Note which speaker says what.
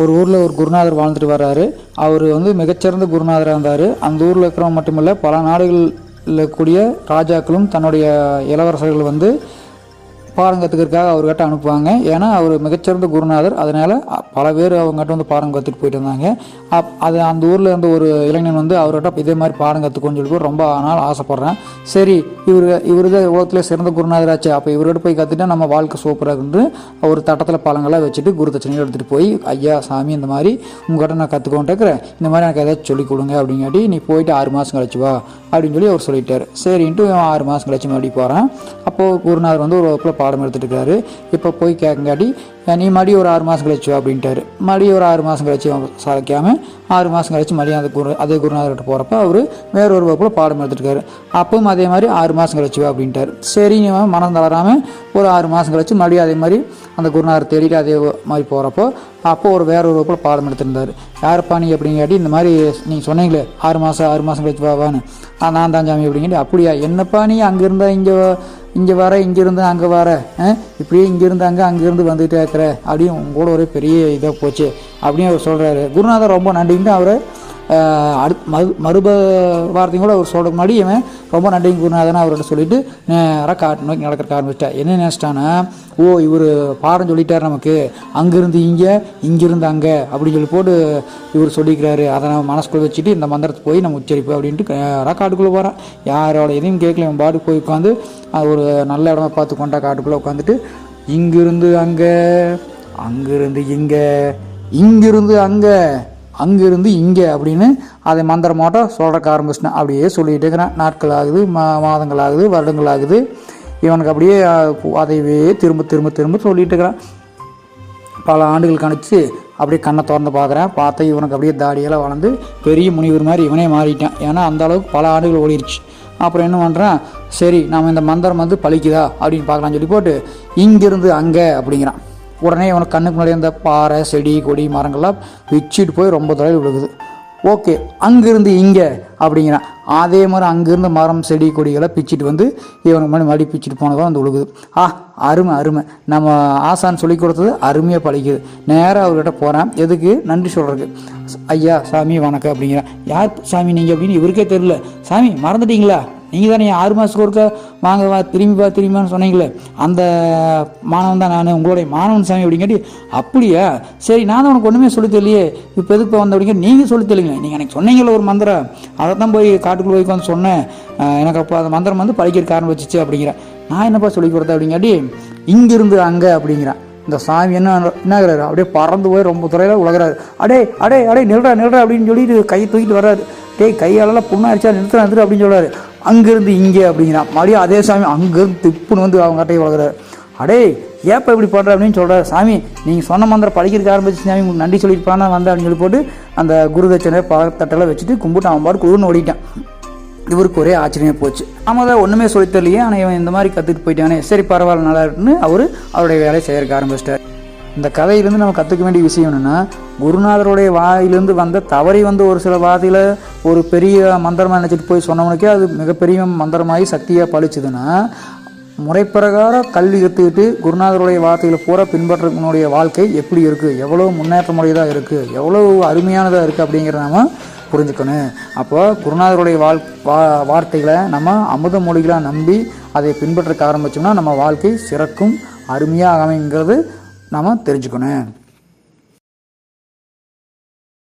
Speaker 1: ஒரு ஊரில் ஒரு குருநாதர் வாழ்ந்துட்டு வர்றாரு. அவர் வந்து மிகச்சிறந்த குருநாதராக இருந்தார். அந்த ஊரில் இருக்கிறவங்க மட்டுமில்ல பல நாடுகளில் கூடிய ராஜாக்களும் தன்னுடைய இளவரசர்கள் வந்து பாடம் கற்றுக்கிறதுக்காக அவர்கிட்ட அனுப்புவாங்க. ஏன்னா அவர் மிகச்சிறந்த குருநாதர். அதனால் பல பேர் அவங்ககிட்ட வந்து பாடம் கற்றுட்டு போயிட்டு இருந்தாங்க அப் அது அந்த ஊரில் இருந்த ஒரு இளைஞன் வந்து அவர்கிட்ட இதே மாதிரி பாடம் கற்றுக்கோன்னு சொல்லி ரொம்ப நாள் ஆசைப்பட்றேன். சரி இவர் இவர் தான் உலகத்தில் சிறந்த குருநாதராச்சு. அப்போ இவர்கிட்ட போய் கற்றுட்டா நம்ம வாழ்க்கை சூப்பராக இருந்து ஒரு தட்டத்தில் பழங்கள்லாம் வச்சுட்டு குரு தட்சணையை எடுத்துகிட்டு போய் ஐயா சாமி இந்த மாதிரி உங்கள்கிட்ட நான் கற்றுக்கோன்ட்டுக்கிறேன் இந்த மாதிரி எனக்கு ஏதாச்சும் சொல்லிக் கொடுங்க அப்படிங்காட்டி நீ போயிட்டு ஆறு மாதம் கழிச்சு வா அப்படின்னு சொல்லி அவர் சொல்லிட்டார். சரின்ட்டு ஆறு மாதம் கழிச்சு மறுபடியும் போகிறான் அப்போது குருநாதர் வந்து ஒரு வகுப்பில் பாடம் எடுத்துகிட்டு இருக்காரு இப்போ போய் கேட்கங்காட்டி நீ மறுபடியும் ஒரு ஆறு மாதம் கழிச்சு அப்படின்ட்டாரு. மறுபடியும் ஒரு ஆறு மாதம் கழிச்சு அவன் ஆறு மாதம் கழிச்சு மறுபடியும் அந்த குரு அதே குருநாதர்கிட்ட போகிறப்ப அவர் வேற ஒரு வகுப்பில் பாடம் எடுத்துருக்காரு அப்பவும் அதே மாதிரி ஆறு மாதம் கழிச்சு வா அப்படின்ட்டாரு. சரி நீ மனம் தளராமல் ஒரு ஆறு மாதம் கழிச்சு மறுபடியும் அதே மாதிரி அந்த குருநாதர் தேடிட்டு அதே மாதிரி போகிறப்போ அப்போ ஒரு வேற ஒரு வகுப்பில் பாடம் எடுத்திருந்தார் யாருப்பா நீ அப்படிங்காட்டி இந்த மாதிரி நீங்கள் சொன்னீங்களே ஆறு மாதம் ஆறு மாதம் கழிச்சு வாவான்னு நான் தான் சாமி அப்படிங்காட்டி அப்படியா என்னப்பா நீ அங்கே இருந்தால் இங்கே இங்கே வர இங்கேருந்து அங்கே வர இப்படியே இங்கேருந்து அங்கே அங்கேருந்து வந்துகிட்டே இருக்கிற அப்படின்னு உங்க கூட ஒரு பெரிய இதாக போச்சு. அப்படின்னு அவர் சொல்கிறாரு குருநாதர் ரொம்ப நன்றின்னு அவர் அடுத் மறு மறுப வார்த்தையும் கூட அவர் சொல்கிற முன்னாடி இவன் ரொம்ப நன்றிங்க குருநாதன் அவர்கிட்ட சொல்லிட்டு நேராக காட்டு நோக்கி நடக்கிறக்க ஆரம்பிச்சிட்டா என்ன நினச்சிட்டான்னா ஓ இவர் பாடம் சொல்லிட்டார் நமக்கு. அங்கேருந்து இங்கே இங்கிருந்து அங்கே அப்படின்னு சொல்லி போட்டு இவர் சொல்லிக்கிறாரு. அதை நம்ம மனசுக்குள்ளே வச்சுட்டு இந்த மந்திரத்தை போய் நம்ம உச்சரிப்பு அப்படின்ட்டு நேராக காட்டுக்குள்ளே போகிறான் யாரோட எதையும் கேட்கல இவன் பாட்டுக்கு போய் உட்காந்து ஒரு நல்ல இடமா பார்த்து கொண்டா காட்டுக்குள்ளே உட்காந்துட்டு இங்கிருந்து அங்கே அங்கிருந்து இங்கே இங்கிருந்து அங்கே அங்கிருந்து இங்கே அப்படின்னு அதை மந்திரமாட்ட சொல்கிறக்க ஆரம்பிச்சிட்டேன். அப்படியே சொல்லிகிட்டு இருக்கிறேன். நாட்கள் ஆகுது மா மாதங்கள் ஆகுது வருடங்கள் ஆகுது இவனுக்கு அப்படியே அஹ், அதைவே திரும்ப திரும்ப திரும்ப சொல்லிகிட்டு இருக்கிறான். பல ஆண்டுகள் கணிச்சு அப்படியே கண்ணை திறந்து பார்க்குறேன். பார்த்தா இவனுக்கு அப்படியே தாடியெல்லாம் வளர்ந்து பெரிய முனிவர் மாதிரி இவனே மாறிட்டான். ஏன்னா அந்த அளவுக்கு பல ஆண்டுகள் ஓடிடுச்சு அப்புறம் என்ன பண்ணுறான் சரி நம்ம இந்த மந்திரம் வந்து பழிக்குதா அப்படின்னு பார்க்கலாம்னு சொல்லி போட்டு இங்கிருந்து அங்கே அப்படிங்கிறான். உடனே இவனுக்கு கண்ணுக்கு முன்னாடி அந்த பாறை செடி கொடி மரங்கள்லாம் பிச்சுட்டு போய் ரொம்ப தொலைவில் விழுகுது. ஓகே அங்கேருந்து இங்கே அப்படிங்கிறான். அதே மாதிரி அங்கேருந்து மரம் செடி கொடிகளை பிச்சுட்டு வந்து இவனுக்கு மணி மறுபடியும் பிச்சுட்டு போனதான் வந்து விழுகுது. ஆ அருமை அருமை. நம்ம ஆசான் சொல்லி கொடுத்தது அருமையாக பழிக்குது. நேராக அவர்கிட்ட போகிறேன் எதுக்கு? நன்றி சொல்கிறதுக்கு ஐயா சாமி வணக்கம் அப்படிங்கிறான். யார் சாமி நீங்கள் அப்படின்னு இவருக்கே தெரியல. சாமி மறந்துட்டீங்களா? நீங்கள் தானே ஆறு மாதத்துக்கு ஒருக்க வாங்க வா திரும்பி பா திரும்பிவான்னு சொன்னீங்களே. அந்த மாணவன் தான் நான் உங்களுடைய மாணவன் சாமி அப்படிங்காட்டி அப்படியா? சரி நான் தான் உனக்கு ஒன்றுமே சொல்லி தெரியலையே இப்போ எதுக்கு வந்த அப்படிங்க நீங்கள் சொல்லி தெரியல நீங்கள் எனக்கு சொன்னீங்களே ஒரு மந்திரம். அதை தான் போய் காட்டுக்குள்ளே போய் வந்து சொன்னேன். எனக்கு அப்போ அந்த மந்திரம் வந்து படிக்கிறதுக்கு ஆரம்பிச்சிச்சு அப்படிங்கிறேன் நான் என்னப்பா சொல்லி கொடுத்தேன் அப்படிங்காட்டி இங்கிருந்து அங்கே அப்படிங்கிறேன் இந்த சாமி என்ன என்னாகிறாரு அப்படியே பறந்து போய் ரொம்ப துறையில் உலகிறாரு. அடே அடே அடே நில்றா நில்றா அப்படின்னு சொல்லிட்டு கை தூக்கிட்டு வர்றாரு. டேய் கையாலெல்லாம் புண்ணாரிச்சா நிறுத்துறா நிறுத்து அப்படின்னு சொல்கிறாரு அங்கேருந்து இங்கே அப்படிங்கிறான். மறுபடியும் அதே சாமி அங்கேருந்து திப்புன்னு வந்து அவங்க கட்டையை வளர்க்குறாரு அடே ஏப்பா இப்படி பண்ணுற அப்படின்னு சொல்கிறார் சாமி நீங்கள் சொன்ன மந்திரம் படிக்கிறதுக்கு ஆரம்பிச்சு சாமி உங்களுக்கு நன்றி சொல்லியிருப்பானா வந்தேன் அப்படின்னு சொல்லி போட்டு அந்த குருதட்சணை பழத்தட்டெல்லாம் வச்சுட்டு கும்பிட்டு அவன் பாட்டு குழுன்னு ஓடிட்டான். இவருக்கு ஒரே ஆச்சரியமாக போச்சு. ஆமாம் தான் ஒன்றுமே சொல்லித் தரலையே ஆனால் இவன் இந்த மாதிரி கற்றுட்டு போயிட்டானே. சரி பரவாயில்ல நல்லா இருக்குன்னு அவர் அவருடைய வேலையை செய்யறதுக்கு ஆரம்பிச்சிட்டார். இந்த கதையிலேருந்து நம்ம கற்றுக்க வேண்டிய விஷயம் என்னென்னா குருநாதருடைய வாயிலிருந்து வந்த தவறி வந்து ஒரு சில வார்த்தையில் ஒரு பெரிய மந்திரமாக நினச்சிட்டு போய் சொன்னவனுக்கே அது மிகப்பெரிய மந்திரமாகி சக்தியாக பழிச்சுதுன்னா முறைப்பிரகாரம் கல்வி கற்றுக்கிட்டு குருநாதருடைய வார்த்தைகளை பூரா பின்பற்றவனுடைய வாழ்க்கை எப்படி இருக்குது எவ்வளோ முன்னேற்றமுடையதாக இருக்குது எவ்வளோ அருமையானதாக இருக்குது அப்படிங்கிறத நாம புரிஞ்சுக்கணும். அப்போ குருநாதருடைய வாழ் வா வார்த்தைகளை நம்ம அமுத மொழிகளாக நம்பி அதை பின்பற்றக்க ஆரம்பிச்சோம்னா நம்ம வாழ்க்கை சிறக்கும் அருமையாக அமைங்கிறது நாம் தெரிஞ்சுக்கணும்.